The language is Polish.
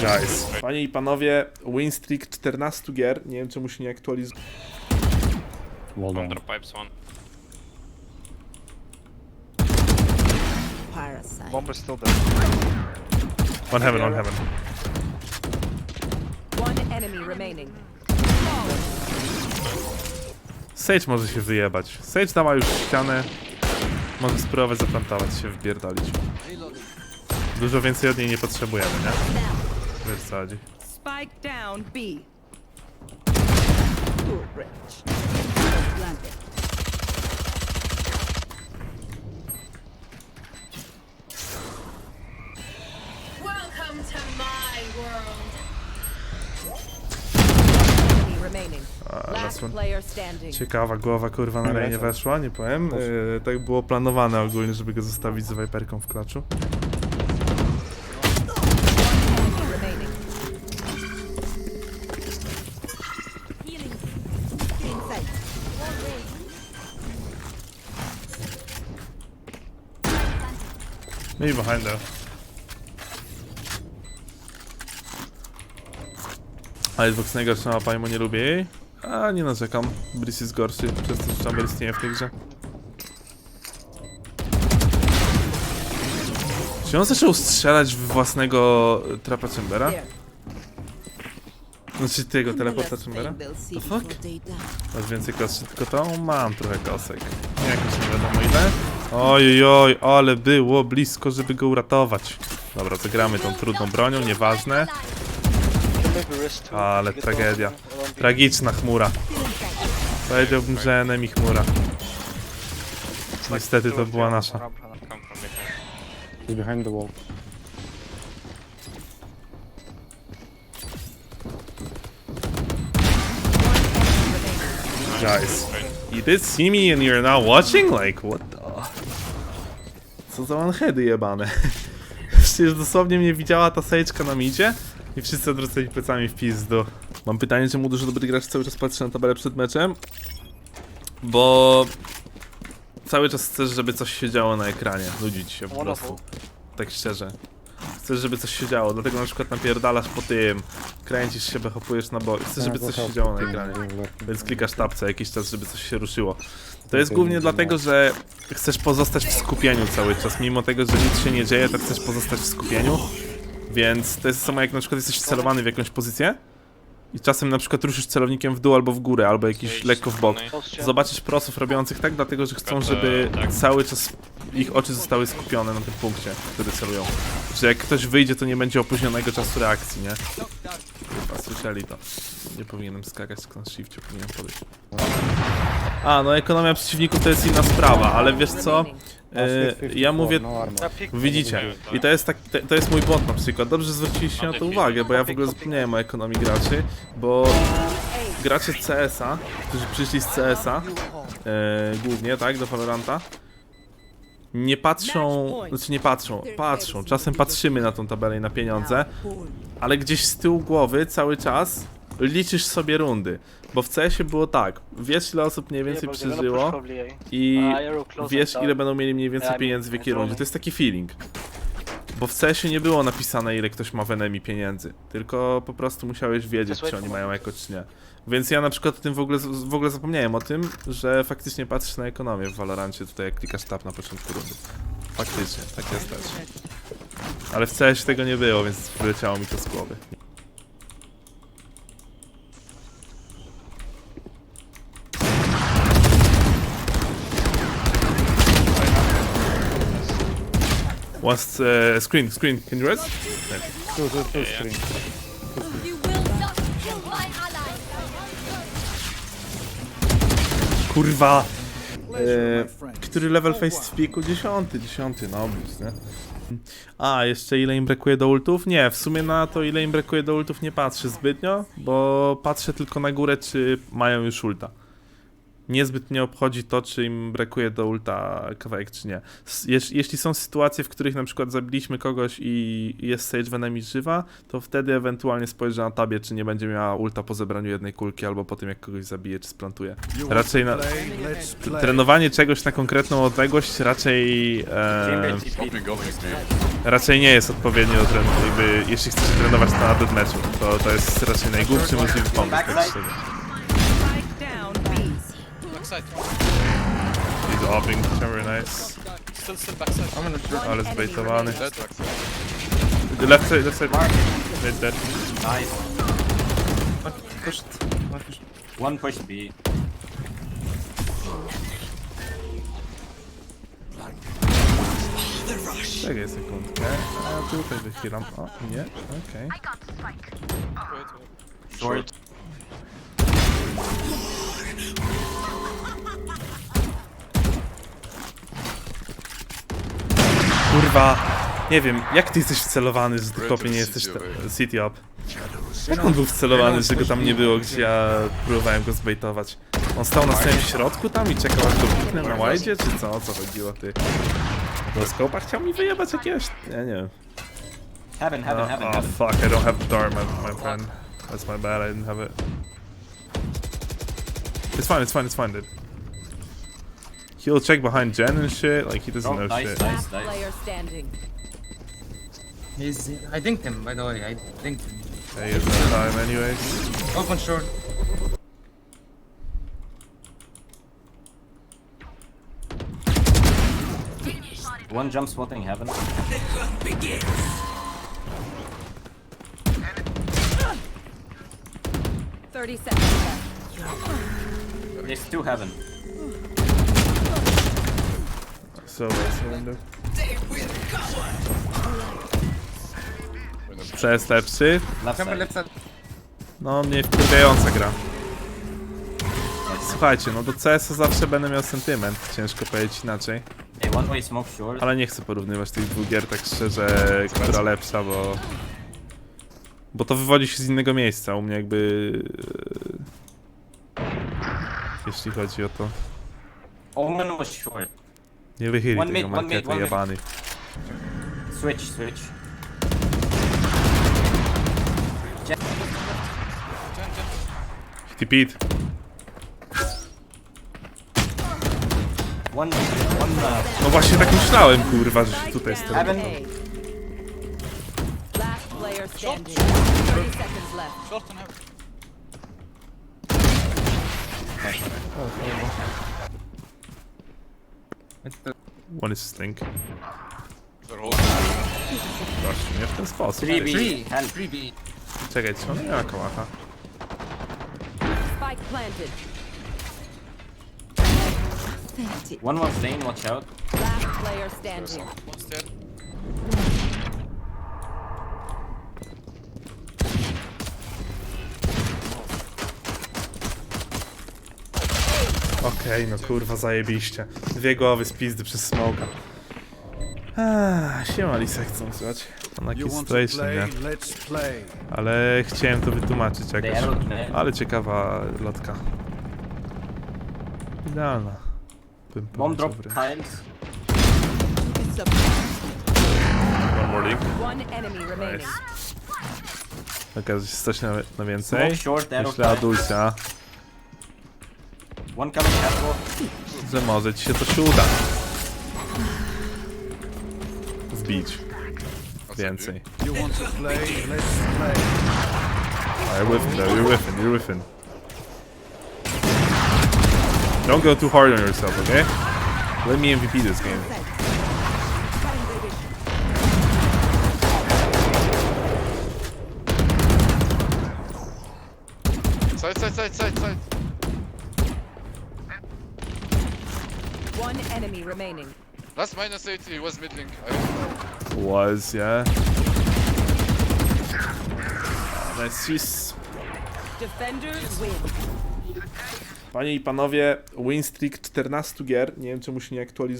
Guys. Panie i panowie, win streak 14 gier. Nie wiem czemu się nie aktualizuje. Well done. Under pipes one. Parasite. Bomb is still there. One heaven, one heaven. One enemy remaining. Sage może się wyjebać. Sage dała już ścianę. Może spróbować zaplantować się, wbierdolić. Dużo więcej od niej nie potrzebujemy, nie? Chodzi. Spike down B. Planted. Welcome to my world. Enemy remaining. last player standing. Ciekawa głowa kurwa na rejnie weszła, nie powiem. Yy, tak było planowane ogólnie, żeby go zostawić z Viperką w klaczu. Maybe behind. Ale Xbox najgorsza mapa, mu nie lubię jej. A nie narzekam. Briss jest gorszy, przez to, że Chamber istnieje w tej grze. Czy on zaczął strzelać w własnego trapa Chambera? Znaczy tego teleporta Chambera? The fuck? Masz więcej kosy, tylko to mam trochę kosek. Nie jakoś nie wiadomo ile. Oj, oj, ale było blisko, żeby go uratować. Dobra, zagramy tą trudną bronią, nieważne. Ale tragedia. Tragiczna chmura. Powiedziałbym, że enemy chmura. Niestety to była nasza. behind. He's behind the wall. Guys, you did see me and you're now watching? Like, what. Co za manheady jebane. Przecież dosłownie mnie widziała ta sejczka na midzie i wszyscy odwrócili plecami w pizdu. Mam pytanie, czemu dużo dobry gracz cały czas patrzy na tabelę przed meczem? Bo... Cały czas chcesz, żeby coś się działo na ekranie. Nudzi ci się po prostu. Tak szczerze. Chcesz, żeby coś się działo, dlatego na przykład napierdalasz po tym, kręcisz się, hopujesz na bok. Chcesz, żeby coś się działo na ekranie. Więc klikasz tab co jakiś czas, żeby coś się ruszyło. To jest głównie dlatego, że chcesz pozostać w skupieniu cały czas. Mimo tego, że nic się nie dzieje, to chcesz pozostać w skupieniu. Więc to jest samo jak na przykład jesteś celowany w jakąś pozycję i czasem na przykład ruszysz celownikiem w dół albo w górę, albo jakiś lekko w bok. Zobaczysz prosów robiących tak, dlatego że chcą, żeby cały czas ich oczy zostały skupione na tym punkcie, który celują. Że jak ktoś wyjdzie, to nie będzie opóźnionego czasu reakcji, nie? Chyba słyszeli to. Nie powinienem skakać na shifcie, powinienem podejść. A, no ekonomia przeciwników to jest inna sprawa, ale wiesz co? E, ja mówię No. Widzicie, i to jest, tak, to, to jest mój błąd na przykład. Dobrze zwróciliście na to uwagę, bo ja w ogóle zapomniałem o ekonomii graczy, bo gracze z CS-a, którzy przyszli z CS-a, e, głównie, tak, do Valoranta, nie patrzą, znaczy nie patrzą, patrzą, czasem patrzymy na tą tabelę i na pieniądze, ale gdzieś z tyłu głowy cały czas liczysz sobie rundy, bo w CS-ie było tak, wiesz ile osób mniej więcej przeżyło A. i wiesz ile będą mieli mniej więcej pieniędzy w jakiej rundzie. To jest taki feeling. Bo w CS-ie nie było napisane ile ktoś ma w enemy pieniędzy, tylko po prostu musiałeś wiedzieć czy oni mają jako czy nie. Więc ja na przykład o tym w ogóle, w ogóle zapomniałem o tym, że faktycznie patrzysz na ekonomię w Valorancie tutaj jak klikasz tab na początku rundy. Faktycznie, tak jest też. Ale w CS tego nie było, więc wyleciało mi to z głowy. What's uh, screen? Screen? Can you rest? Two, two, two screen. Kurwa! E, który level face w piku? Dziesiąty, dziesiąty, no obvious, nie? A, jeszcze ile im brakuje do ultów? Nie, w sumie na to ile im brakuje do ultów nie patrzę zbytnio, bo patrzę tylko na górę, czy mają już ulta. Niezbyt mnie obchodzi to, czy im brakuje do ulta kawałek, czy nie. Jeśli są sytuacje, w których na przykład zabiliśmy kogoś i jest Sage Venemi żywa, to wtedy ewentualnie spojrzę na tabie, czy nie będzie miała ulta po zebraniu jednej kulki, albo po tym, jak kogoś zabije, czy splantuje. Raczej na... Trenowanie czegoś na konkretną odległość raczej... E, raczej nie jest odpowiednie do trenu. Jeśli chcecie trenować na deathmatchu, to to jest raczej najgłupszy możliwy pomysł. Backside. He's opping, very nice. Still, still backside. One Ale enemy zbejtowany. remaining. Dead backside. The left side, left side. Dead, dead. Pushed. One pushed. One pushed B. Czekaj sekundkę. A tutaj wychylam. O, nie, okej. Wait. Short. Kurwa, nie wiem, jak ty jesteś wcelowany, że ty kopie nie jesteś te, city up? Jak on był wcelowany, że go tam nie było, gdzie ja próbowałem go zbejtować? On stał na samym środku tam i czekał aż go piknę na wajdzie, czy co? O co chodziło, ty? Do skopa chciał mi wyjebać jakiegoś... Ja nie wiem. Heaven, heaven, heaven, oh heaven. fuck, I don't have the door, my, my friend. That's my bad, I didn't have it. It's fine, it's fine, it's fine, dude. He'll check behind Jen and shit, like he doesn't Oh, know nice, shit. nice, Last nice. player standing. He's. I think him, by the way. I think. him. He has no time anyways. Open short. One jump spotting heaven. Thirty seconds left. There's two heaven. So window. Przez lepszy. No, mnie wkurwiająca gra. Słuchajcie, no do CS zawsze będę miał sentyment, ciężko powiedzieć inaczej. Hey, one way smoke short. Ale nie chcę porównywać tych dwóch gier tak szczerze, która lepsza, bo... Bo to wywodzi się z innego miejsca, u mnie jakby... e, Jeśli chodzi o to. Omen was short. Nie wychyli One tego mid, one mid, marketu one mid. jebany. Switch, switch. Pete. One, one, uh, No właśnie tak myślałem, kurwa, że się tutaj stoi. Heaven. Last player standing. Thirty seconds left. Short and heaven. It's the. One is stink. They're holding. Właśnie, nie w ten sposób. three B. Three. Help. Three B. Czekaj, czy ona miała kołacha? Spike planted. One was lane, watch out. Last player standing. One's dead. Okej, no kurwa, zajebiście. Dwie głowy z pizdy przez smoka. Ah, siema to situation, play? nie? Ale chciałem to wytłumaczyć jakoś. Ale ciekawa lotka. Idealna. Bym Bomb powiedział drop wręcz. tiles. One more leak. One enemy remaining. Okazuje się coś na, na więcej. Smoke short, arrow Myślę tiles. Adulcia, One coming catwalk. że może ci się to się uda. Wbić. Więcej. You want to play? Let's play. You're whiffing though, you're whiffing, you're whiffing. Don't go too hard on yourself, okay? Let me MVP this game. Side, side, side, side, side. One enemy remaining. Last minus 80 was mid link. I don't know. Was, yeah. Nice cheese. Defenders win. Panie i panowie, win streak 14 gier. Nie wiem czemu się nie aktualizuje.